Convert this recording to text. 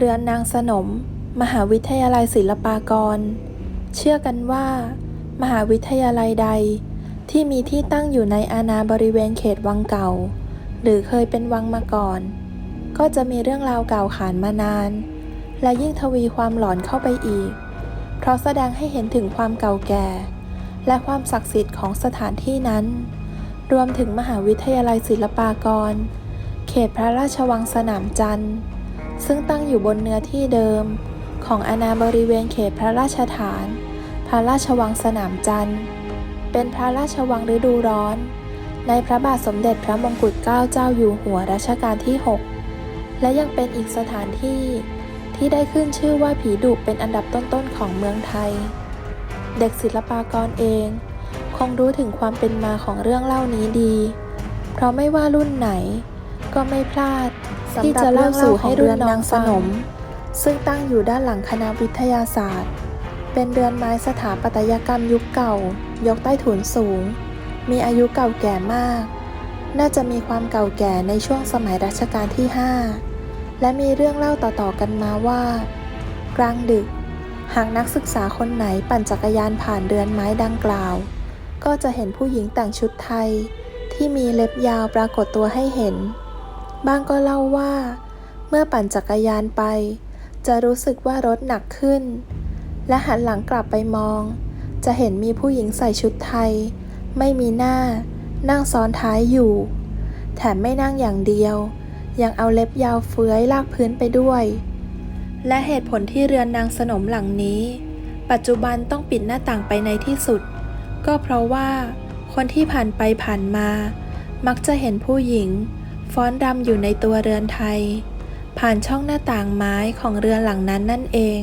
เรือนนางสนม มหาวิทยาลัยศิลปากร เชื่อกันว่า มหาวิทยาลัยใด ที่มีที่ตั้งอยู่ในอาณาบริเวณเขตวังเก่า หรือเคยเป็นวังมาก่อน ก็จะมีเรื่องราวเก่าขานมานาน และยิ่งทวีความหลอนเข้าไปอีก เพราะแสดงให้เห็นถึงความเก่าแก่ และความศักดิ์สิทธิ์ของสถานที่นั้น รวมถึงมหาวิทยาลัยศิลปากร เขตพระราชวังสนามจันทร์ ซึ่งตั้งอยู่บนเนื้อที่เดิม ของอาณาบริเวณเขตพระราชฐาน พระราชวังสนามจันทร์ เป็นพระราชวังฤดูร้อน ในพระบาทสมเด็จพระมงกุฎเกล้าเจ้าอยู่หัวรัชกาลที่ 6 และยังเป็นอีกสถานที่ที่ได้ขึ้นชื่อว่าผีดุเป็นอันดับต้นๆของเมืองไทย เด็กศิลปากรเอง คงรู้ถึงความเป็นมาของเรื่องเล่านี้ดี เพราะไม่ว่ารุ่นไหน ก็ไม่พลาด ที่จะเล่าสู่ให้รุ่นน้องสนม ซึ่งตั้งอยู่ด้านหลังคณะวิทยาศาสตร์ เป็นเรือนไม้สถาปัตยกรรมยุคเก่า ยกใต้ถุนสูง มีอายุเก่าแก่มาก น่าจะมีความเก่าแก่ในช่วงสมัยรัชกาลที่ 5 และมีเรื่องเล่าต่อๆกันมาว่า กลางดึก หากนักศึกษาคนไหนปั่นจักรยานผ่านเรือนไม้ดังกล่าว ก็จะเห็นผู้หญิงแต่งชุดไทยที่มีเล็บยาวปรากฏตัวให้เห็น บางก็เล่าว่า เมื่อปั่นจักรยานไป จะรู้สึกว่ารถหนักขึ้น และหันหลังกลับไปมอง จะเห็นมีผู้หญิงใส่ชุดไทย ไม่มีหน้า นั่งซ้อนท้ายอยู่ แถมไม่นั่งอย่างเดียว ยังเอาเล็บยาวเฟื้อยลากพื้นไปด้วย และเหตุผลที่เรือนนางสนมหลังนี้ ปัจจุบันต้องปิดหน้าต่างไปในที่สุด ก็เพราะว่า คนที่ผ่านไปผ่านมา มักจะเห็นผู้หญิง ฟ้อนรำอยู่ในตัวเรือนไทย ผ่านช่องหน้าต่างไม้ของเรือนหลังนั้นนั่นเอง